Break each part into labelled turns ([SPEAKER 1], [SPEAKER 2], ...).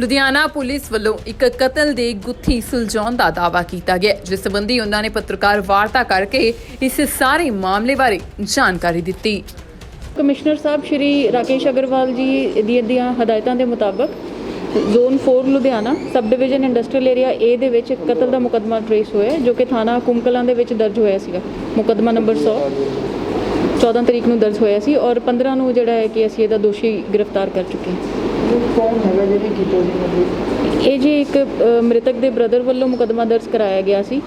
[SPEAKER 1] Ludhiana police ਵੱਲੋਂ ਇੱਕ ਕਤਲ ਦੇ ਗੁੱਥੀ ਸੁਲਝਾਉਣ ਦਾ ਦਾਅਵਾ ਕੀਤਾ ਗਿਆ। ਜਿਸ ਸੰਬੰਧੀ ਉਹਨਾਂ ਨੇ ਪੱਤਰਕਾਰ ਵਾਰਤਾ ਕਰਕੇ ਇਸ ਸਾਰੇ ਮਾਮਲੇ ਬਾਰੇ ਜਾਣਕਾਰੀ ਦਿੱਤੀ।
[SPEAKER 2] ਕਮਿਸ਼ਨਰ ਸਾਹਿਬ ਸ਼੍ਰੀ ਰਾਕੇਸ਼ ਅਗਰਵਾਲ ਜੀ ਦੀਆਂ ਦੀਆਂ ਹਦਾਇਤਾਂ ਦੇ ਮੁਤਾਬਕ zone 4 Ludhiana sub division industrial area A ਦੇ ਵਿੱਚ ਇੱਕ ਕਤਲ ਦਾ ਮੁਕੱਦਮਾ ਟ੍ਰੇਸ ਹੋਇਆ ਹੈ, ਜੋ ਕਿ ਥਾਣਾ ਕੁੰਕਲਾਂ ਦੇ ਵਿੱਚ ਦਰਜ ਹੋਇਆ ਸੀਗਾ। ਮੁਕੱਦਮਾ ਨੰਬਰ 100 14 ਤਰੀਕ ਨੂੰ ਦਰਜ ਹੋਇਆ ਸੀ ਔਰ 15 ਨੂੰ ਜਿਹੜਾ ਹੈ ਕਿ ਅਸੀਂ ਇਹਦਾ ਦੋਸ਼ੀ ਗ੍ਰਿਫਤਾਰ ਕਰ ਚੁੱਕੇ ਹਾਂ।
[SPEAKER 3] ਕੌਣ ਹੈਗਾ ਜਿਹਨੇ ਕੀਤਾ ਜੀ ਮਤਲਬ
[SPEAKER 2] ਇਹ ਜੀ ਇੱਕ ਅ, ਮ੍ਰਿਤਕ ਦੇ ਬ੍ਰਦਰ ਵੱਲੋਂ ਮੁਕੱਦਮਾ ਦਰਜ ਕਰਾਇਆ ਗਿਆ ਸੀ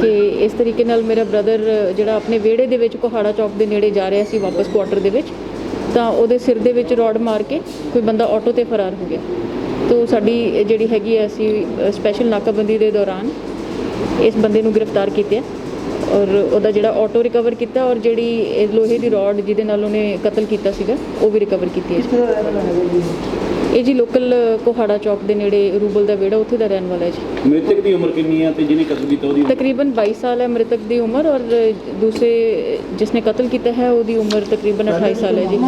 [SPEAKER 2] ਕਿ ਇਸ ਤਰੀਕੇ ਨਾਲ ਮੇਰਾ ਬ੍ਰਦਰ ਜਿਹੜਾ ਆਪਣੇ ਵਿਹੜੇ ਦੇ ਵਿੱਚ ਕੋਹਾੜਾ ਚੌਕ ਦੇ ਨੇੜੇ ਜਾ ਰਿਹਾ ਸੀ ਵਾਪਸ ਕੁਆਟਰ ਦੇ ਵਿੱਚ ਤਾਂ ਉਹਦੇ ਸਿਰ ਦੇ ਵਿੱਚ ਰੋਡ ਮਾਰ ਕੇ ਕੋਈ ਬੰਦਾ ਆਟੋ ਤੇ ਫਰਾਰ ਹੋ ਗਿਆ। ਤੋ ਸਾਡੀ ਜਿਹੜੀ ਹੈਗੀ ਹੈ ਅਸੀਂ ਸਪੈਸ਼ਲ ਨਾਕਾਬੰਦੀ ਦੇ ਦੌਰਾਨ ਇਸ ਬੰਦੇ ਨੂੰ ਗ੍ਰਿਫਤਾਰ ਕੀਤਾ। ਔਰ ਉਹਦਾ ਜਿਹੜਾ ਆਟੋ ਰਿਕਵਰ ਕੀਤਾ ਔਰ ਜਿਹੜੀ ਇਹ ਲੋਹੇ ਦੀ ਰੋਡ ਜਿਹਦੇ ਨਾਲ ਉਹਨੇ ਕਤਲ ਕੀਤਾ ਸੀਗਾ, ਉਹ ਵੀ ਰਿਕਵਰ ਕੀਤੀ ਹੈ ਇਹ ਜੀ ਲੋਕਲ ਕੋਹਾੜਾ ਚੌਕ ਦੇ ਨੇੜੇ ਰੂਬਲ ਦਾ ਵਿਹੜਾ ਉੱਥੇ ਦਾ ਰਹਿਣ ਵਾਲਾ ਹੈ ਜੀ।
[SPEAKER 4] ਮ੍ਰਿਤਕ ਦੀ ਉਮਰ ਕਿੰਨੀ ਹੈ ਤੇ ਜਿਹਨੇ ਕਤਲ ਕੀਤਾ ਉਹਦੀ
[SPEAKER 2] ਤਕਰੀਬਨ 22 ਸਾਲ ਹੈ ਮ੍ਰਿਤਕ ਦੀ ਉਮਰ ਔਰ ਦੂਸਰੇ ਜਿਸਨੇ ਕਤਲ ਕੀਤਾ ਹੈ ਉਹਦੀ ਉਮਰ ਤਕਰੀਬਨ 28 ਸਾਲ ਹੈ ਜੀ।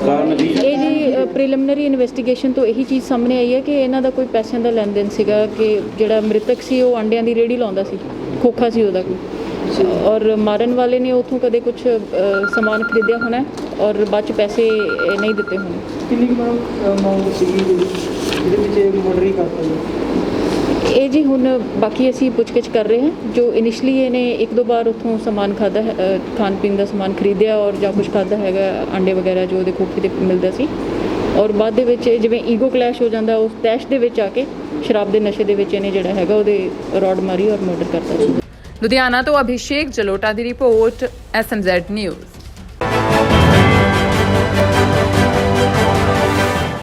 [SPEAKER 4] ਕਾਰਨ
[SPEAKER 2] ਇਹ ਜੀ ਪ੍ਰੀਲਿਮਿਨਰੀ ਇਨਵੈਸਟੀਗੇਸ਼ਨ ਤੋਂ ਇਹੀ ਚੀਜ਼ ਸਾਹਮਣੇ ਆਈ ਹੈ ਕਿ ਇਹਨਾਂ ਦਾ ਕੋਈ ਪੈਸਿਆਂ ਦਾ ਲੈਣ ਦੇਣ ਸੀਗਾ ਕਿ ਜਿਹੜਾ ਮ੍ਰਿਤਕ ਸੀ ਉਹ ਅੰਡਿਆਂ ਦੀ ਰੇੜੀ ਲਾਉਂਦਾ ਸੀ ਖੋਖਾ ਸੀ ਉਹਦਾ ਕੋਈ। ਔਰ ਮਾਰਨ ਵਾਲੇ ਨੇ ਉਥੋਂ ਕਦੇ ਕੁਝ ਸਮਾਨ ਖਰੀਦਿਆ ਹੋਣਾ ਔਰ ਬਾਅਦ ਚ ਪੈਸੇ ਨਹੀਂ ਦਿੱਤੇ ਹੋਣੇ।
[SPEAKER 3] ਕਿੰਨੀ ਕੁ ਅਮਾਉਂਟ ਸੀਗੀ ਜਿਹਦੇ ਵਿੱਚ ਇਹ ਮਰਡਰ ਹੀ ਕਰਤਾ ਜੀ
[SPEAKER 2] ਇਹ ਜੀ ਹੁਣ ਬਾਕੀ ਅਸੀਂ ਪੁੱਛਗਿੱਛ ਕਰ ਰਹੇ ਹਾਂ। ਜੋ ਇਨੀਸ਼ੀਅਲੀ ਇਹਨੇ ਇੱਕ ਦੋ ਵਾਰ ਉੱਥੋਂ ਸਮਾਨ ਖਾਦਾ ਖਾਣ ਪੀਣ ਦਾ ਸਮਾਨ ਖਰੀਦਿਆ ਔਰ ਜਾਂ ਕੁਝ ਖਾਦਾ ਹੈਗਾ ਅੰਡੇ ਵਗੈਰਾ ਜੋ ਉਹਦੇ ਖੋਖੇ ਤੇ ਮਿਲਦਾ ਸੀ। ਔਰ ਬਾਅਦ ਦੇ ਵਿੱਚ ਜਿਵੇਂ ਈਗੋ ਕਲੈਸ਼ ਹੋ ਜਾਂਦਾ ਉਸ ਤੈਸ਼ ਦੇ ਵਿੱਚ ਆ ਕੇ ਸ਼ਰਾਬ ਦੇ ਨਸ਼ੇ ਦੇ ਵਿੱਚ ਇਹਨੇ ਜਿਹੜਾ ਹੈਗਾ ਉਹਦੇ ਰੋਡ ਮਾਰੀ ਔਰ ਮਰਡਰ ਕਰਤਾ ਸੀ।
[SPEAKER 1] ਲੁਧਿਆਣਾ ਤੋਂ ਅਭਿਸ਼ੇਕ ਜਲੋਟਾ ਦੀ ਰਿਪੋਰਟ ਐਸਐਮਜ਼ੈਡ ਨਿਊਜ਼